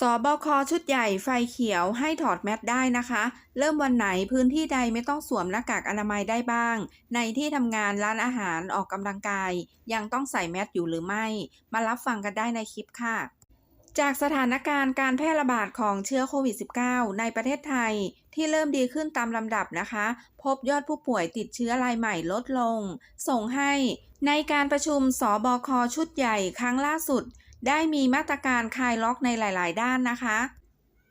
สบคชุดใหญ่ไฟเขียวให้ถอดแมสได้นะคะ เริ่มวันไหนพื้นที่ใดไม่ต้องสวมหน้ากากอนามัยได้บ้าง ในที่ทำงานร้านอาหารออกกำลังกาย ยังต้องใส่แมสอยู่หรือไม่ มารับฟังกันได้ในคลิปค่ะ จากสถานการณ์การแพร่ระบาดของเชื้อโควิด -19 ในประเทศไทยที่เริ่มดีขึ้นตามลำดับนะคะ พบยอดผู้ป่วยติดเชื้อรายใหม่ลดลง ส่งให้ในการประชุมสบคชุดใหญ่ครั้งล่าสุด ได้มีมาตรการคลายล็อกในหลาย ๆ ด้านนะคะ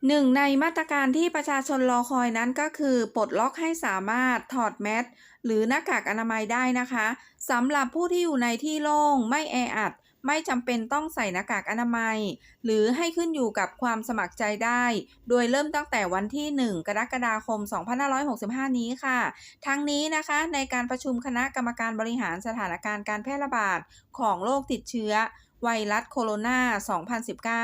หนึ่งในมาตรการที่ประชาชนรอคอยนั้นก็คือปลดล็อกให้สามารถถอดแมสหรือหน้ากากอนามัยได้นะคะสำหรับผู้ที่อยู่ในที่โล่งไม่แออัด ไม่จำเป็นต้องใส่หน้ากากอนามัย หรือให้ขึ้นอยู่กับความสมัครใจได้ โดยเริ่มตั้งแต่วันที่ 1 กรกฎาคม 2565 นี้ค่ะ ทั้งนี้นะคะในการประชุมคณะกรรมการบริหารสถานการณ์การแพร่ระบาดของโรคติดเชื้อ ไวรัสโคโรนา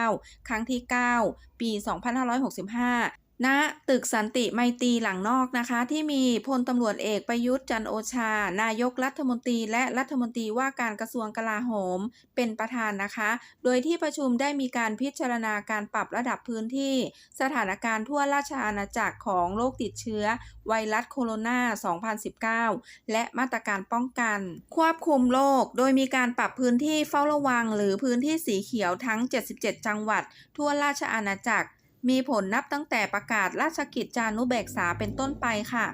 2019 ครั้งที่ 9 ปี 2565 ณตึกสันติไมตรีหลังนอกนะคะ ที่มีพลตำรวจเอกประยุทธ์จันโอชา นายกรัฐมนตรี และรัฐมนตรีว่าการกระทรวงกลาโหม เป็นประธานนะคะ โดยที่ประชุมได้มีการพิจารณาการปรับระดับพื้นที่ สถานการณ์ทั่วราชอาณาจักรของโรคติดเชื้อ ไวรัสโคโรนา 2019 และมาตรการป้องกัน ควบคุมโรคโดยมีการปรับพื้นที่เฝ้าระวัง หรือพื้นที่สีเขียวทั้ง 77 จังหวัด ทั่วราชอาณาจักร มีผลนับตั้งแต่ประกาศราชกิจจานุเบกษาเป็นต้นไปค่ะ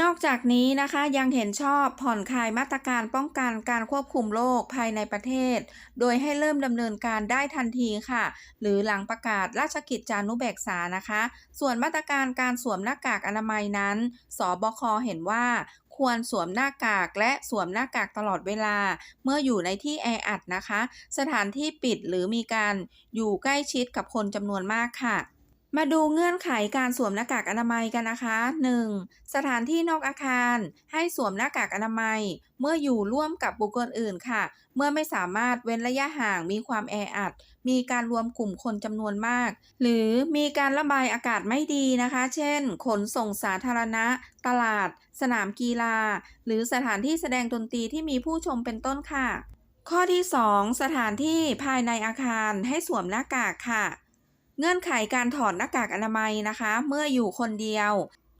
นอกจากนี้นะคะยังเห็นชอบผ่อนคลายมาตรการป้องกันการควบคุมโรคภายในประเทศ โดยให้เริ่มดำเนินการได้ทันทีค่ะ หรือหลังประกาศราชกิจจานุเบกษานะคะ ส่วนมาตรการการสวมหน้ากากอนามัยนั้น สบคเห็นว่า ควรสวมหน้ากากและสวมหน้ากากตลอดเวลา เมื่ออยู่ในที่แออัดนะคะ สถานที่ปิดหรือมีการอยู่ใกล้ชิดกับคนจำนวนมากค่ะ มาดูเงื่อนไขการสวมหน้ากากอนามัยกันนะคะ 1. สถานที่นอกอาคารให้สวมหน้ากากอนามัย เมื่ออยู่ร่วมกับบุคคลอื่นค่ะ เมื่อไม่สามารถเว้นระยะห่างมีความแออัด มีการรวมกลุ่มคนจำนวนมาก หรือมีการระบายอากาศไม่ดีนะคะ เช่น ขนส่งสาธารณะ ตลาด สนามกีฬา หรือสถานที่แสดงดนตรีที่มีผู้ชมเป็นต้นค่ะ ข้อที่ 2 สถานที่ภายในอาคารให้สวมหน้ากากค่ะ เงื่อนไขการถอดหน้ากากอนามัยนะคะ เมื่ออยู่คนเดียว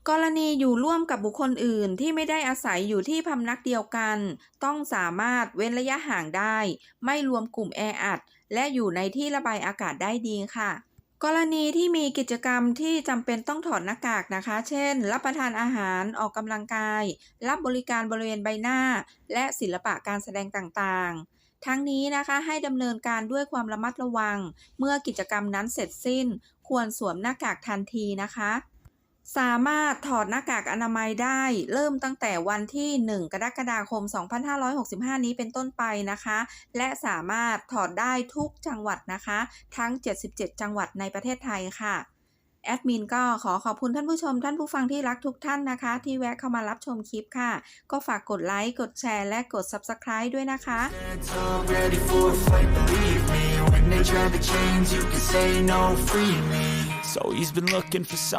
กรณีอยู่ร่วมกับบุคคลอื่นที่ไม่ได้อาศัยอยู่ที่พำนักเดียวกัน ต้องสามารถเว้นระยะห่างได้ ไม่รวมกลุ่มแออัด และอยู่ในที่ระบายอากาศได้ดีค่ะกรณีที่มีกิจกรรมที่จำเป็นต้องถอดหน้ากากนะคะ เช่น รับประทานอาหาร ออกกำลังกาย รับบริการบริเวณใบหน้า และศิลปะการแสดงต่างๆ ทั้งนี้นะคะให้ดำเนินการด้วยความระมัดระวัง เมื่อกิจกรรมนั้นเสร็จสิ้น ควรสวมหน้ากากทันทีนะคะ สามารถถอดหน้ากากอนามัยได้ เริ่มตั้งแต่วันที่ 1 กรกฎาคม 2565 นี้เป็นต้นไปนะคะ และสามารถถอดได้ทุกจังหวัดนะคะ ทั้ง 77 จังหวัดในประเทศไทยค่ะ แอดมินก็ขอขอบคุณท่านผู้ชมท่านผู้ฟังที่รักทุกท่านนะคะ ที่แวะเข้ามารับชมคลิปค่ะ ก็ฝากกดไลค์ กดแชร์ และกด Subscribe ด้วยนะคะ It's all ready for a fight, believe me When they try to change, you can say no, free me So he's been looking for some